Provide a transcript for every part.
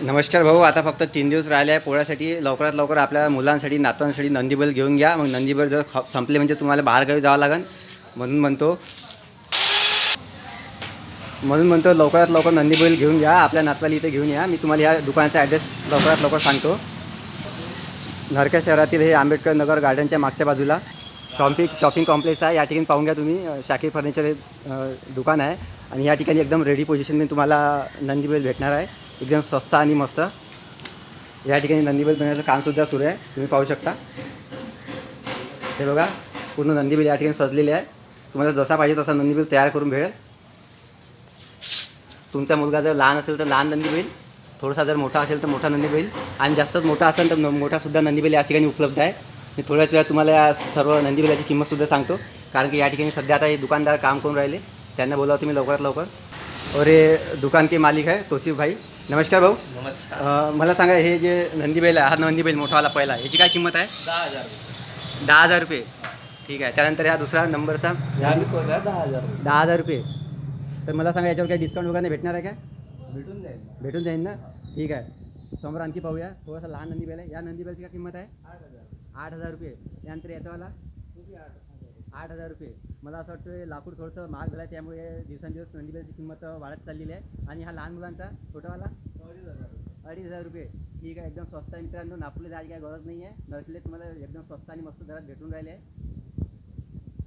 नमस्कार भाऊ आता फक्त तीन दिवस राहिले आहे पोळ्यासाठी. लवकरात लवकर आपल्या मुलांसाठी नातवांसाठी नंदीबैल घेऊन घ्या. मग नंदीबल जर संपले म्हणजे तुम्हाला बाहेरगावी जावं लागेल म्हणून म्हणतो म्हणून म्हणतो लवकरात लवकर नंदीबैल घेऊन घ्या. आपल्या नातवाला इथे घेऊन या. मी तुम्हाला या दुकानाचा ॲड्रेस लवकरात लवकर सांगतो. नरक्या शहरातील हे आंबेडकर नगर गार्डनच्या मागच्या बाजूला. शॉपिंग शॉपिंग कॉम्प्लेक्स आहे. या ठिकाणी पाहून घ्या तुम्ही. अ, फर्निचर दुकान आहे. आणि या ठिकाणी एकदम रेडी पोझिशनने तुम्हाला नंदीबैल भेटणार आहे. एकदम स्वस्त आणि मस्त. या ठिकाणी नंदीबेल बनवण्याचं कामसुद्धा सुरू आहे. तुम्ही पाहू शकता. हे बघा पूर्ण नंदीबेल या ठिकाणी सजलेली आहे. तुम्हाला जसा पाहिजे तसा नंदीबेल तयार करून भेटेल. तुमचा मुलगा जर लहान असेल तर लहान नंदीबेल थोडासा जर मोठा असेल तर मोठा नंदीबेल आणि जास्तच मोठा असेल तर मोठासुद्धा नंदीबेल या ठिकाणी उपलब्ध आहे. मी थोड्याच वेळात तुम्हाला या सर्व नंदीबेलाची किंमतसुद्धा सांगतो. कारण की या ठिकाणी सध्या आता हे दुकानदार काम करून राहिले. त्यांना बोलावं तुम्ही लवकरात लवकर. और ये दुकान के मालिक आहे तोसिफ भाई. नमस्कार भाऊ. नमस्कार. अं, मला सांगा हे जे नंदी बैल आहे हा नंदी बैल मोठावाला पहिला याची काय किंमत आहे? दहा हजार. दहा हजार रुपये. ठीक आहे त्यानंतर हा दुसरा नंबरचा? दहा हजार रुपये. दहा हजार रुपये. तर मला सांगा याच्यावर काही डिस्काउंट वगैरे भेटणार आहे का? भेटून जाईल. भेटून जाईल ना? ठीक आहे. समोर आणखी पाहूया. थोडासा लहान नंदी बैल आहे. या नंदी बैलची काय किंमत आहे? आठ हजार. आठ हजार रुपये. त्यानंतर बी आठ हजार. रुपये. मला असं वाटतं लाकूड थोडंसं महाग झालं आहे त्यामुळे दिवसेंदिवस बैलची किंमत वाढत चाललेली आहे. आणि हा लहान मुलांचा छोटावाला? अडीच हजार रुपये. अडीच हजार रुपये. ठीक आहे एकदम स्वस्त आहे मित्रांनो. नागपूरला जायची काही गरज नाही आहे नसले तुम्हाला एकदम स्वस्त आणि मस्त दरात भेटून राहिले. आहे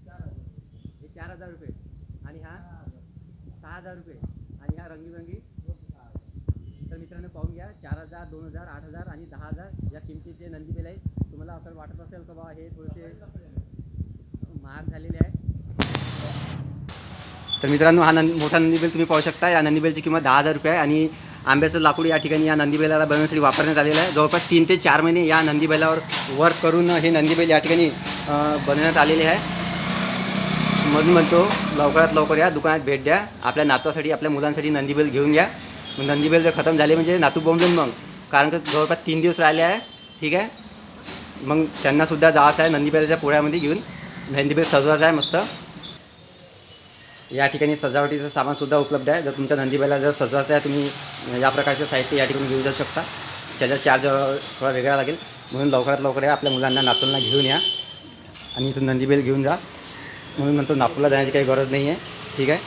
चार हजार रुपये. हे चार हजार रुपये. आणि हा? सहा हजार. रुपये. आणि हा रंगीबरंगी. तर मित्रांनो पाहून घ्या. चार हजार दोन हजार आठ हजार आणि दहा हजार या किमतीचे नंदी बेल आहे तुम्हाला असं वाटत असेल का बा हे थोडेसे महाग झालेले आहे. तर मित्रांनो हा नंद मोठा नंदीबेल तुम्ही पाहू शकता. या नंदीबेलची किंमत दहा हजार रुपये आहे आणि आंब्याचं लाकूड या ठिकाणी या नंदीबेलाला बनवण्यासाठी वापरण्यात आलेलं आहे. जवळपास तीन ते चार महिने या नंदीबेलावर वर्क करून हे नंदीबेल या ठिकाणी बनवण्यात आलेले आहे. म्हणून म्हणतो लवकरात लवकर या दुकानात भेट द्या. आपल्या नातवासाठी आपल्या मुलांसाठी नंदीबेल घेऊन घ्या. नंदीबेल जर खतम झाले म्हणजे नातू बोंबलेन मग. कारण का जवळपास तीन दिवस राहिले आहे. ठीक आहे? मग त्यांनासुद्धा जायचं आहे नंदीबेलाच्या पोळ्यामध्ये घेऊन. नंदीबेल सजवायचं आहे मस्त. या ठिकाणी सजावटीचं सामानसुद्धा उपलब्ध आहे. जर तुमच्या नंदीबेला जर सजवायचं आहे तुम्ही या प्रकारचं साहित्य या ठिकाणी घेऊन जाऊ शकता. त्याचा चार्ज थोडा वेगळा लागेल. म्हणून लवकरात लवकर या आपल्या मुलांना नातूंना घेऊन या आणि इथून नंदीबेल घेऊन जा. म्हणून म्हणतो नागपूरला जाण्याची काही गरज नाही आहे ठीक आहे?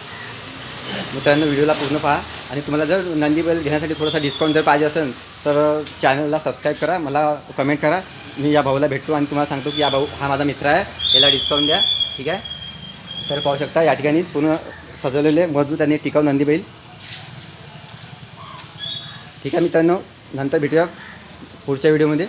मित्रांनो व्हिडिओला पूर्ण पहा. आणि तुम्हाला जर नंदीबेल घेण्यासाठी थोडासा डिस्काउंट जर पाहिजे असेल तर चॅनलला सबस्क्राईब करा. मला कमेंट करा. मी या भाऊला भेटतो आणि तुम्हाला सांगतो की या भाऊ हा माझा मित्र आहे. याला डिस्काउंट द्या. ठीक आहे? तर पाहू शकता या ठिकाणी पूर्ण सजवलेले मजबूत आणि टिकाऊ नंदीबैल ठीक आहे मित्रांनो नंतर भेटूया पुढच्या व्हिडिओमध्ये.